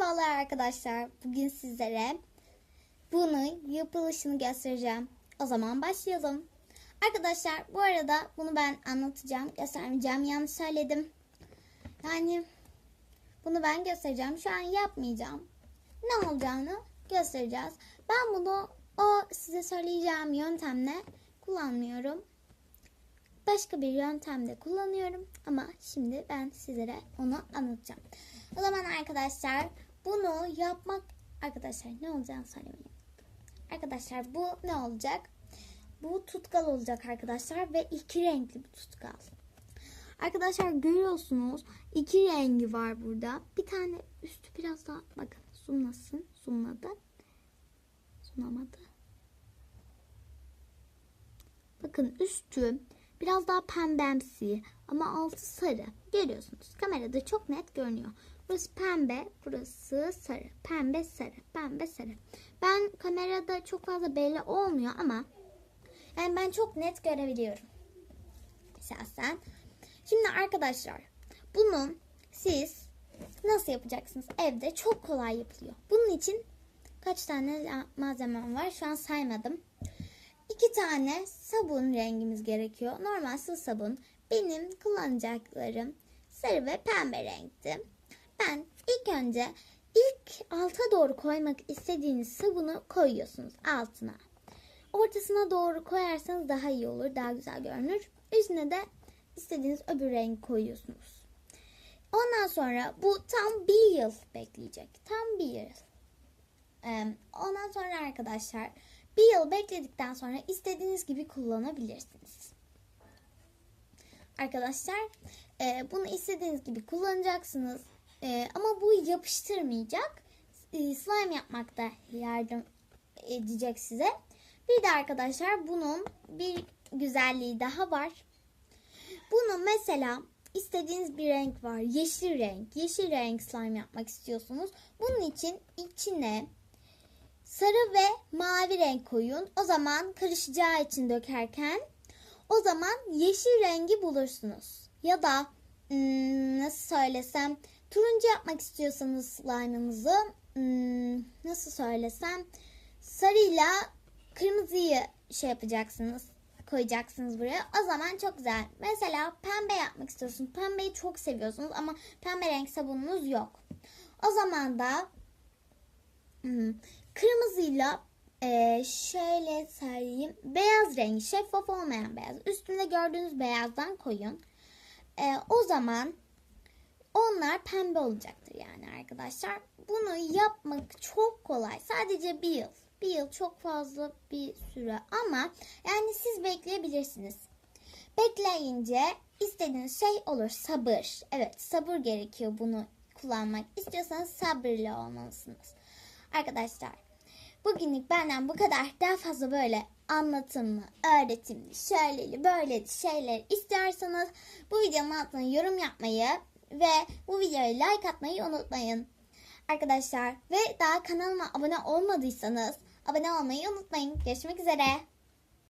Merhabalar arkadaşlar. Bugün sizlere bunun yapılışını göstereceğim. O zaman başlayalım. Arkadaşlar bu arada bunu ben anlatacağım, göstermeyeceğim. Yanlış söyledim. Yani bunu ben göstereceğim. Şu an yapmayacağım. Ne olacağını göstereceğiz. Ben bunu o size söyleyeceğim yöntemle kullanmıyorum. Başka bir yöntemde kullanıyorum ama şimdi ben sizlere onu anlatacağım. O zaman arkadaşlar bunu yapmak arkadaşlar ne olacağını söylemeliyim. Arkadaşlar bu ne olacak? Bu tutkal olacak arkadaşlar ve iki renkli bir tutkal. Arkadaşlar görüyorsunuz iki rengi var burada. Bir tane üstü biraz daha bakın zoomlasın. Zoomladı. Zoomlamadı. Bakın üstü biraz daha pembemsi ama altı sarı. Görüyorsunuz. Kamerada çok net görünüyor. Burası pembe, burası sarı. Pembe, sarı, pembe, sarı. Ben kamerada çok fazla belli olmuyor ama yani ben çok net görebiliyorum. Şahsen. Şimdi arkadaşlar bunu siz nasıl yapacaksınız? Evde çok kolay yapılıyor. Bunun için kaç tane malzemem var? Şu an saymadım. İki tane sabun rengimiz gerekiyor. Normal sıvı sabun. Benim kullanacaklarım sarı ve pembe renkti. Ben ilk önce ilk alta doğru koymak istediğiniz sabunu koyuyorsunuz altına. Ortasına doğru koyarsanız daha iyi olur. Daha güzel görünür. Üstüne de istediğiniz öbür renk koyuyorsunuz. Ondan sonra bu tam bir yıl bekleyecek. Tam bir yıl. Ondan sonra arkadaşlar bir yıl bekledikten sonra istediğiniz gibi kullanabilirsiniz. Arkadaşlar bunu istediğiniz gibi kullanacaksınız. E, ama bu yapıştırmayacak. E, slime yapmakta yardım edecek size. Bir de arkadaşlar bunun bir güzelliği daha var. Bunu mesela istediğiniz bir renk var. Yeşil renk. Yeşil renk slime yapmak istiyorsunuz. Bunun için içine sarı ve mavi renk koyun. O zaman karışacağı için dökerken o zaman yeşil rengi bulursunuz. Ya da hmm, nasıl söylesem turuncu yapmak istiyorsanız slime'ınızı hmm, nasıl söylesem sarıyla kırmızıyı şey yapacaksınız koyacaksınız buraya. O zaman çok güzel. Mesela pembe yapmak istiyorsunuz. Pembeyi çok seviyorsunuz ama pembe renk sabununuz yok. O zaman da hmm, kırmızıyla e, şöyle söyleyeyim. Beyaz rengi şeffaf olmayan beyaz. Üstünde gördüğünüz beyazdan koyun. E, o zaman onlar pembe olacaktır yani arkadaşlar. Bunu yapmak çok kolay. Sadece bir yıl. Bir yıl çok fazla bir süre ama yani siz bekleyebilirsiniz. Bekleyince istediğiniz şey olur. Sabır. Evet sabır gerekiyor bunu kullanmak. İstiyorsanız sabırlı olmalısınız. Arkadaşlar bugünlük benden bu kadar. Daha fazla böyle anlatımlı, öğretimli, şöyleli, böyleli şeyler istiyorsanız bu videonun altına yorum yapmayı ve bu videoya like atmayı unutmayın. Arkadaşlar ve daha kanalıma abone olmadıysanız abone olmayı unutmayın. Görüşmek üzere.